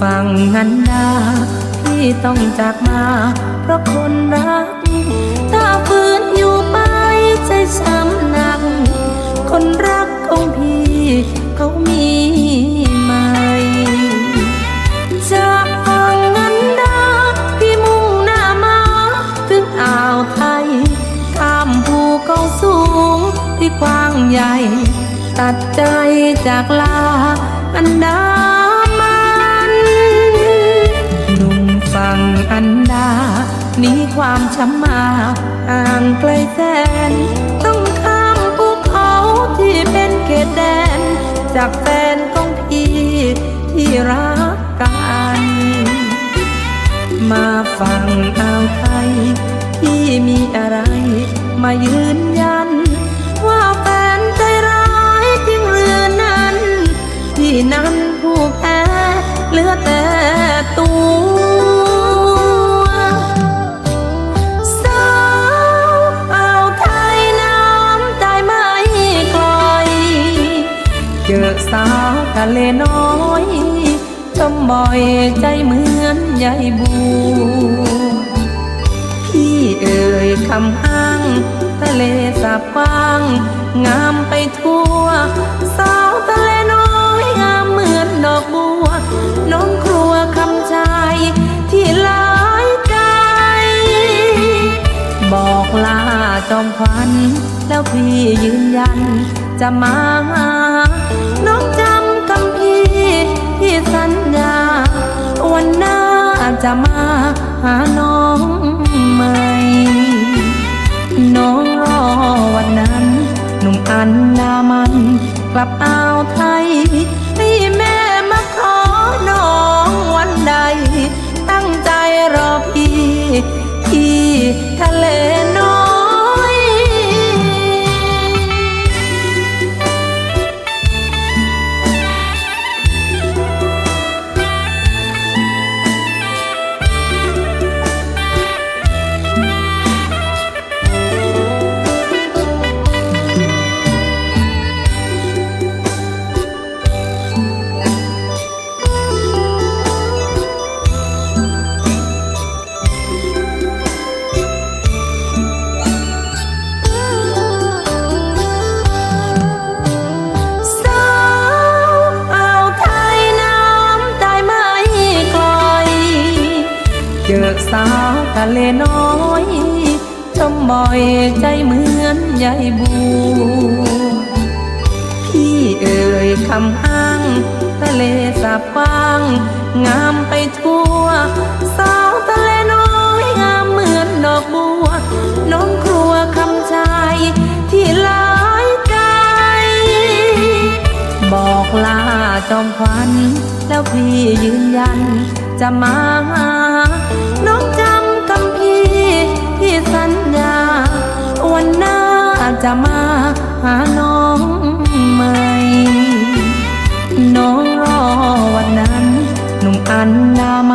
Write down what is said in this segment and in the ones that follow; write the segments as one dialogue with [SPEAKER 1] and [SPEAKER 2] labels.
[SPEAKER 1] ฝั่งนันดาที่ต้องจากมา เพราะคนรัก ถ้าฝืนอยู่ไปใจช้ำหนัก คนรักของพี่เขามีไหมจากฝั่งนันดาพี่มุ่งหน้ามา ถึงอ่าวไทยข้ามภูเขาสูงที่กว้างใหญ่ ตัดใจจากลาอันดา อันดามีความช้ำมาห่างไกลแสน ต้องข้ามภูเขาที่เป็นเขตแดน จากแฟนของพี่ที่รักกัน มาฟังอ่าวไทยที่มีอะไร มายืนยัน ว่าแฟนใจร้ายจริงหรือนั้น ที่นั้นผู้แพ้เหลือแต่ตัวะเลน้อยชมบ่อยใจเหมือนใยบัวพี่เอ่ยคำอ้างทะเลสาบกว้าง งามไปทั่ว สาวทะเลน้อยงามเหมือนดอกบัว น้องครัวคำชายที่หลายใจ บอกลาจอมขวัญแล้วพี่ยืนยันจะมา วันหน้าจะมาหาน้องใหม่ น้องรอวันนั้น หนุ่มอันนามา น้อยชมบ่อยใจเหมือนใยบัวพี่เอ่ยคำอ้างทะเลสาบกว้าง งามไปทั่ว สาวทะเลน้อยงามเหมือนดอกบัว น้องครัวคำชายที่หลายใจ บอกลาจอมขวัญแล้วพี่ยืนยันจะมา สัญญา วันหน้าจะมาหาน้องใหม่ น้องรอวันนั้น หนุ่มอันนำ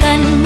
[SPEAKER 2] ใ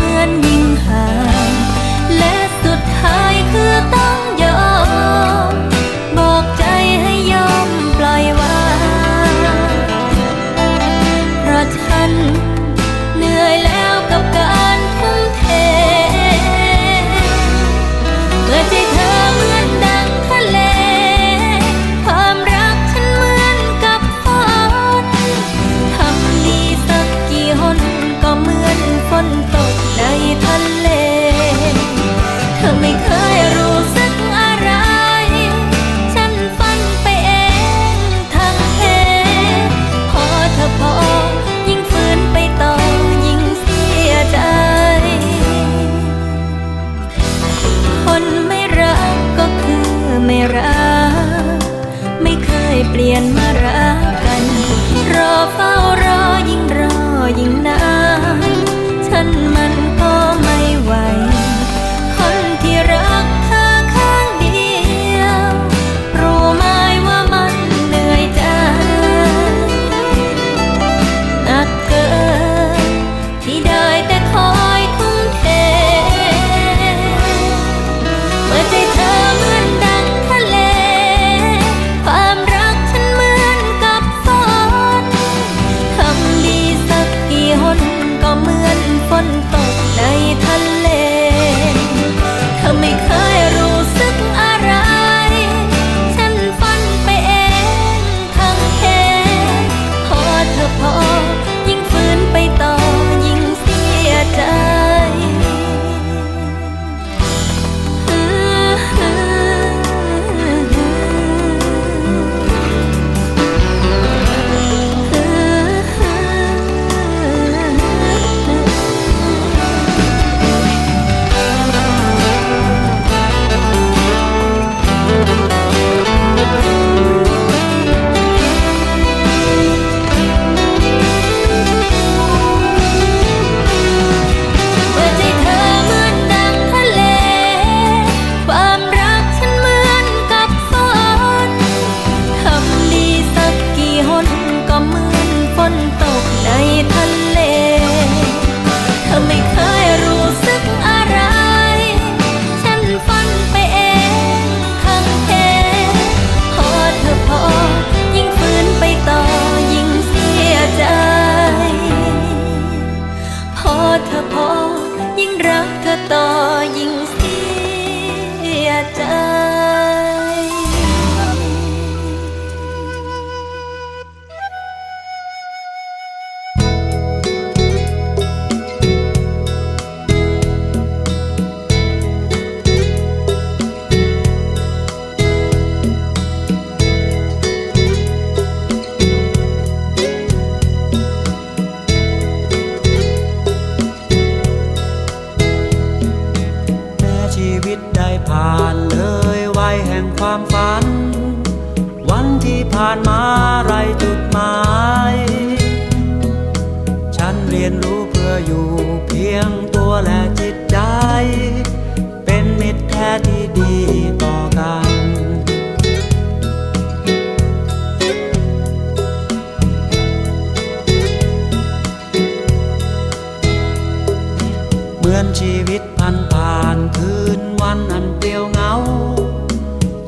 [SPEAKER 2] ชี
[SPEAKER 3] วิตพันผ่านคืนวันอันเปลี่ยวเหงา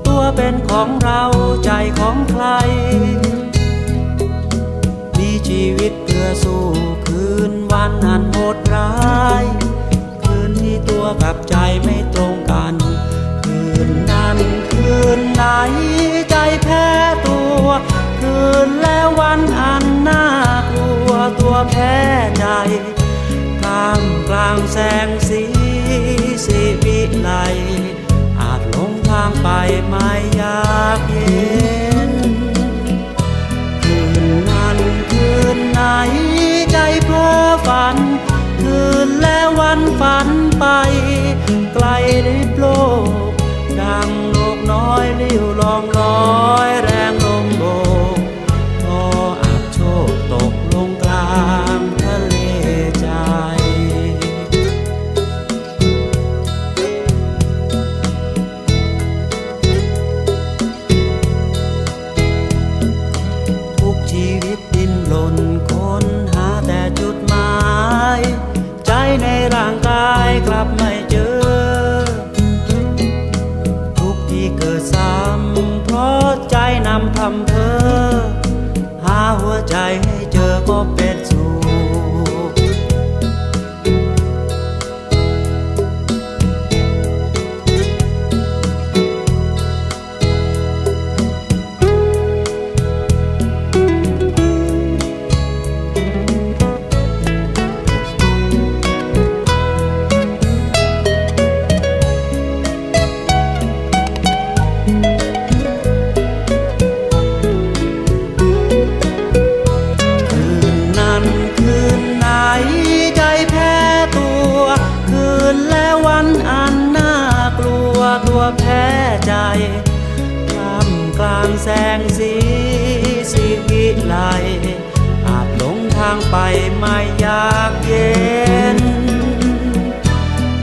[SPEAKER 3] ตัวเป็นของเราใจของใคร มีชีวิตเพื่อสู้คืนวันอันโหดร้าย คืนที่ตัวกับใจไม่ตรงกัน คืนนั้นคืนไหนใจแพ้ตัว คืนแล้ววันอันน่ากลัวตัวแพ้ใจางแสงสีสีวิไลอาจหลงทางไปไม่อยากเห็นคืนนั้นคืนไหนใจเพ้อฝัน คืนและวันฝันไป ไกลลิบโลก ดังโลกน้อยลิ้วลองลอย ไปไม่อยากเย็น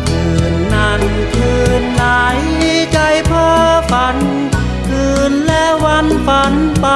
[SPEAKER 3] คืนนั้นคืนไหนใจเพ้อฝัน คืนและวันฝันไป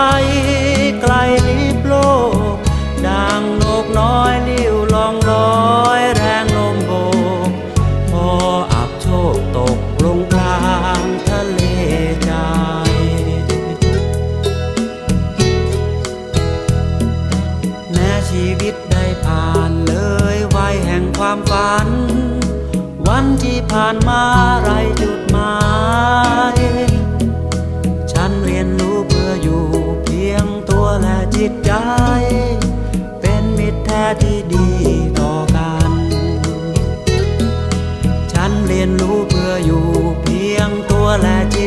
[SPEAKER 3] 我来。